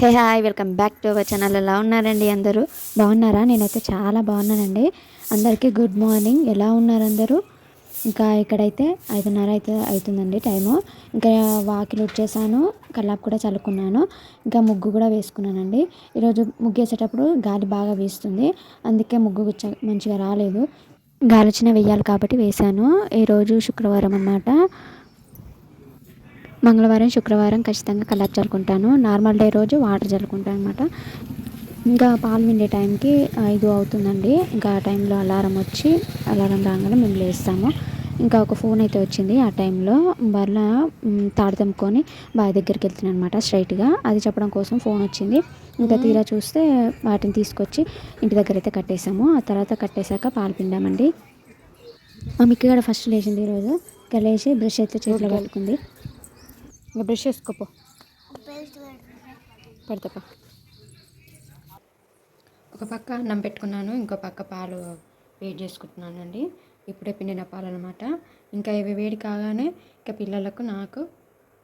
Hey hi welcome back to our channel ఎలా ఉన్నారండి అందరూ? బాగున్నారా? నేనైతే చాలా బాగున్నానండి. అందరికీ గుడ్ మార్నింగ్ ఎలా ఉన్నారు అందరూ? ఇంకా ఇక్కడైతే ఐదున్నర అయితే అవుతుందండి టైము. ఇంకా వాకిలు వచ్చేసాను కల్లాపు కూడా చల్లుకున్నాను ఇంకా ముగ్గు కూడా వేసుకున్నానండి. ఈరోజు ముగ్గు వేసేటప్పుడు గాలి బాగా వీస్తుంది అందుకే ముగ్గు మంచిగా రాలేదు. గాలి వచ్చిన వేయాలి కాబట్టి వేశాను ఈరోజు శుక్రవారం అన్నమాట. మంగళవారం శుక్రవారం ఖచ్చితంగా కలర్ చల్లుకుంటాను నార్మల్ డే రోజు వాటర్ చల్లుకుంటాను అనమాట ఇంకా పాలు విండే టైంకి ఐదు అవుతుందండి. ఇంకా ఆ టైంలో అలారం వచ్చి అలారం రాగానే మేము లేస్తాము. ఇంకా ఒక ఫోన్ అయితే వచ్చింది ఆ టైంలో. మ్, తాడు తెంపుకొని బావి దగ్గరికి వెళ్తున్నాను అనమాట స్ట్రైట్గా. అది చెప్పడం కోసం ఫోన్ వచ్చింది. ఇంకా తీరా చూస్తే వాటిని తీసుకొచ్చి ఇంటి దగ్గర అయితే కట్టేసాము ఆ తర్వాత కట్టేశాక పాలు పిండామండి. మా మిక్కి కూడా ఫస్ట్ లేచింది ఈరోజు ఇంకా లేచి బ్రష్ అయితే చేతిలో పట్టుకుంది. ఇంకా బ్రష్ చేసుకోపో పెడతాపా ఒక పక్క అన్నం పెట్టుకున్నాను ఇంకో పక్క పాలు వేడి చేసుకుంటున్నాను అండి ఇప్పుడే పిండిన పాలు అనమాట ఇంకా ఇవి వేడి కాగానే ఇంకా పిల్లలకు నాకు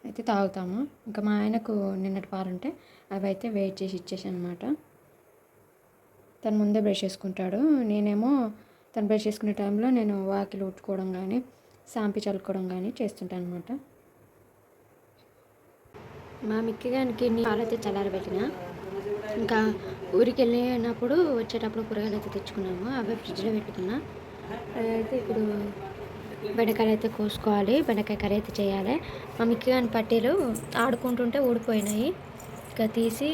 అయితే తాగుతాము. ఇంకా మా ఆయనకు నిన్నటి పాలు ఉంటే అవి అయితే వేడి చేసి ఇచ్చేసాను అనమాట తను ముందే బ్రష్ చేసుకుంటాడు. నేనేమో తను బ్రష్ చేసుకునే టైంలో నేను వాకిలు ఉట్టుకోవడం కానీ సాంపి చల్లుకోవడం కానీ చేస్తుంటాను అనమాట మా మిక్కిగానికి నీ పాలైతే చల్లారబెట్టిన ఇంకా ఊరికి వెళ్ళినప్పుడు వచ్చేటప్పుడు కూరగాయలు అయితే తెచ్చుకున్నాము అవి ఫ్రిడ్జ్లో పెట్టుకున్నా. అయితే ఇప్పుడు బెండకాయలు అయితే కోసుకోవాలి బెండకాయ కర్రీ అయితే చేయాలి. మా మిక్కిగాని పట్టీలు ఆడుకుంటుంటే ఊడిపోయినాయి. ఇంకా తీసి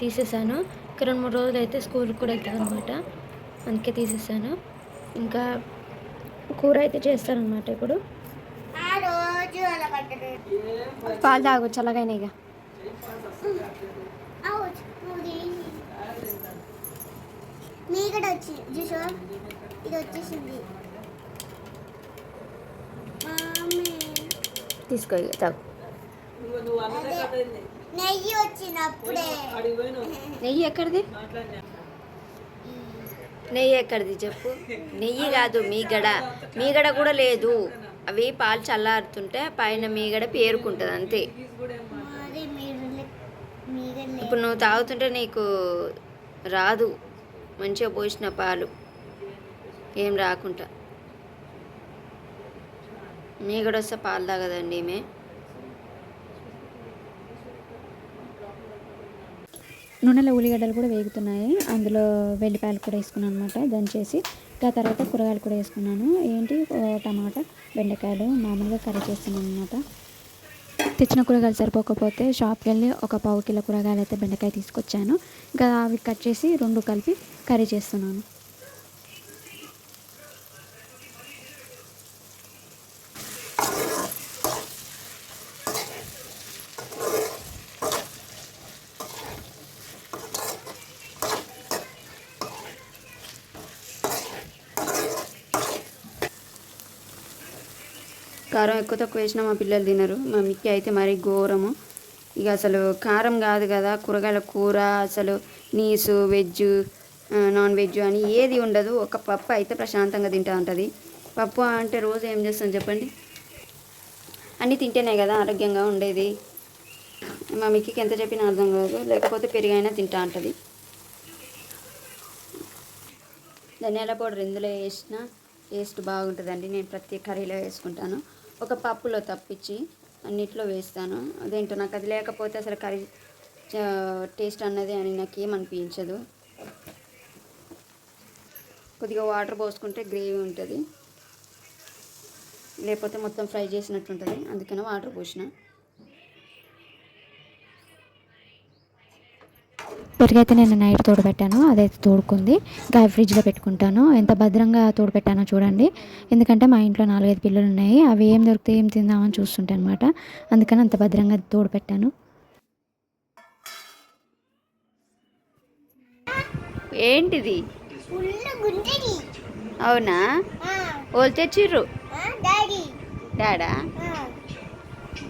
తీసేసాను. ఇంకా రెండు మూడు రోజులు అయితే స్కూల్కి కూడా వెళ్తాను అనమాట అందుకే తీసేసాను. ఇంకా కూర అయితే చేస్తాను అనమాట ఇప్పుడు పాలు తాగు చల్లగానే ఇక. మీ మీగడ వచ్చి చూసా ఇది వచ్చేసింది తీసుకో తాగు. అదే నెయ్యి వచ్చినప్పుడే నెయ్యి ఎక్కడిది? నెయ్యి ఎక్కడిది చెప్పు? నెయ్యి కాదు మీగడ. మీగడ కూడా లేదు. అవి పాలు చల్లారుతుంటే పైన మీగడ పేరుకుంటుంది అంతే. ఇప్పుడు నువ్వు తాగుతుంటే నీకు రాదు. మంచిగా పోసిన పాలు. ఏం రాకుండా. మీ కూడా వస్తే పాలు తాగదండి ఈమె. నూనెలో ఉల్లిగడ్డలు కూడా వేగుతున్నాయి. అందులో వెల్లిపాయలు కూడా వేసుకున్నాను అనమాట దంచేసి ఇంకా తర్వాత కూరగాయలు కూడా వేసుకున్నాను. ఏంటి టమాటా బెండకాయలు మామూలుగా కర్రీ చేస్తున్నాను అనమాట తెచ్చిన కూరగాయలు సరిపోకపోతే షాప్కి వెళ్ళి ఒక పావు కిలో కూరగాయలు అయితే బెండకాయ తీసుకొచ్చాను. ఇంకా అవి కట్ చేసి రెండు కలిపి కర్రీ చేస్తున్నాను. కారం ఎక్కువ తక్కువ వేసినా మా పిల్లలు తినరు. మా మిక్కి అయితే మరీ ఘోరము. ఇక అసలు కారం కాదు కదా కూరగాయల కూర అసలు నీసు వెజ్ నాన్ వెజ్ అని ఏది ఉండదు. ఒక పప్పు అయితే ప్రశాంతంగా తింటూ ఉంటుంది. పప్పు అంటే రోజు ఏం చేస్తాం చెప్పండి? అన్నీ తింటేనే కదా ఆరోగ్యంగా ఉండేది. మా మిక్కికి ఎంత చెప్పినా అర్థం కాదు. లేకపోతే పెరిగైనా తింటా ఉంటుంది. ధనియాల పౌడర్ ఇందులో వేసిన టేస్ట్ బాగుంటుందండి. నేను ప్రతి కర్రీలో వేసుకుంటాను. ఒక పప్పులో తప్పించి అన్నిట్లో వేస్తాను. అదేంటో నాకు అది లేకపోతే అసలు కర్రీ టేస్ట్ అన్నది అని నాకు ఏమనిపించదు కొద్దిగా వాటర్ పోసుకుంటే గ్రేవీ ఉంటుంది. లేకపోతే మొత్తం ఫ్రై చేసినట్టు ఉంటుంది. అందుకని వాటర్ పోసిన. పెరుగైతే నేను నైట్ తోడబెట్టాను అదైతే తోడుకుంది. ఇంకా అవి ఫ్రిడ్జ్లో పెట్టుకుంటాను. ఎంత భద్రంగా తోడబెట్టానో చూడండి. ఎందుకంటే మా ఇంట్లో నాలుగైదు పిల్లలు ఉన్నాయి అవి ఏం దొరికితే ఏం తిందామని చూస్తుంటాయి అనమాట అందుకని అంత భద్రంగా తోడబెట్టాను ఏంటిది? అవునా? వాళ్ళు తెచ్చిర్రు? డాడీ. డాడా?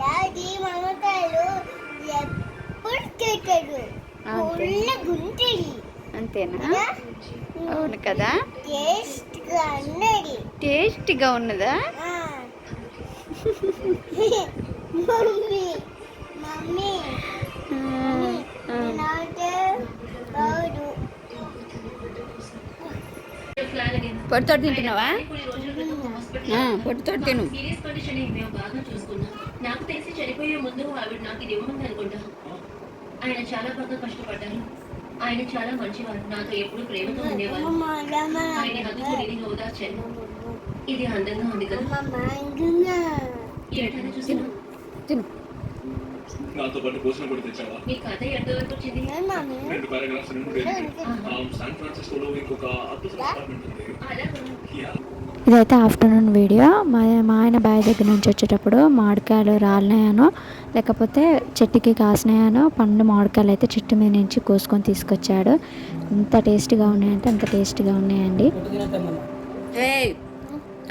డాడీ మమతాలు ఎప్పుడు అంతేనా? అవును కదా? టేస్ట్గా ఉన్నదా. పొడితోటి తింటున్నావా? పొడితోటి తిను. నాకు తెలిసి చనిపోయే ముందు ఆవిడ నాకు ఇది అనుకుంటా. ఆయన చాలా బాగా కష్టపడ్డారు. ఆయన చాలా మంచివారు నాతో ఎప్పుడు ప్రేమతో ఉండేవారు. ఆయన ఓదార్చాను ఇది అందంగా ఉంది కదా. చూసినా తిను. నాతో పాటు భోజనం కూడా తెచ్చావా? రెండు పారాగ్రాఫ్స్ రెండు శాన్ ఫ్రాన్సిస్కోలో ఇంకొక అద్భుత అపార్ట్మెంట్ ఉంది. ఇదైతే ఆఫ్టర్నూన్ వీడియో. మా మా ఆయన బావి దగ్గర నుంచి వచ్చేటప్పుడు మామిడికాయలు రాలినాయనో లేకపోతే చెట్టుకి కాసినాయనో పండు మామిడికాయలు అయితే చెట్టు మీద నుంచి కోసుకొని తీసుకొచ్చాడు. ఎంత టేస్ట్గా ఉన్నాయంటే అంత టేస్ట్గా ఉన్నాయండి. ఏ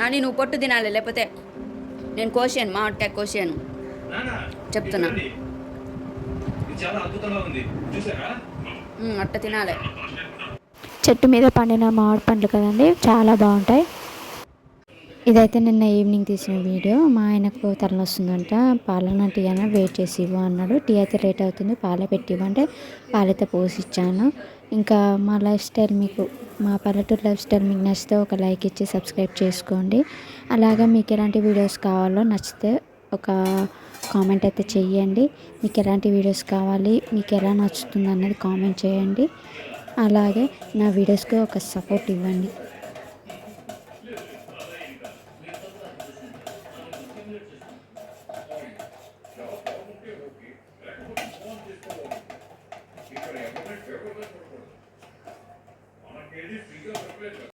అని నువ్వు పొట్టు తినాలి లేకపోతే నేను కోసాను మామిడికాయ కోసాను చెప్తున్నా. ఇది చూడండి. ఇది చాలా అద్భుతంగా ఉంది. చూసారా? ఉమ్, అట్ట తినాలి. చెట్టు మీద పండిన మామిడి పండ్లు కదండి చాలా బాగుంటాయి. ఇదైతే నిన్న ఈవినింగ్ తీసిన వీడియో. మా ఆయనకు తలనొస్తుందంట పాలన టీ అయినా వెయిట్ చేసి ఇవ్వు అన్నాడు. టీ అయితే లేట్ అవుతుంది పాలే పెట్టి ఇవ్వంటే పాలైతే పోసి ఇచ్చాను ఇంకా మా లైఫ్ స్టైల్ మీకు మా పల్లెటూరు లైఫ్ స్టైల్ మీకు నచ్చితే ఒక లైక్ ఇచ్చి సబ్స్క్రైబ్ చేసుకోండి. అలాగే మీకు ఎలాంటి వీడియోస్ కావాలో నచ్చితే ఒక కామెంట్ అయితే చేయండి మీకు ఎలాంటి వీడియోస్ కావాలి మీకు ఎలా నచ్చుతుంది అన్నది కామెంట్ చేయండి. అలాగే నా వీడియోస్కి ఒక సపోర్ట్ ఇవ్వండి.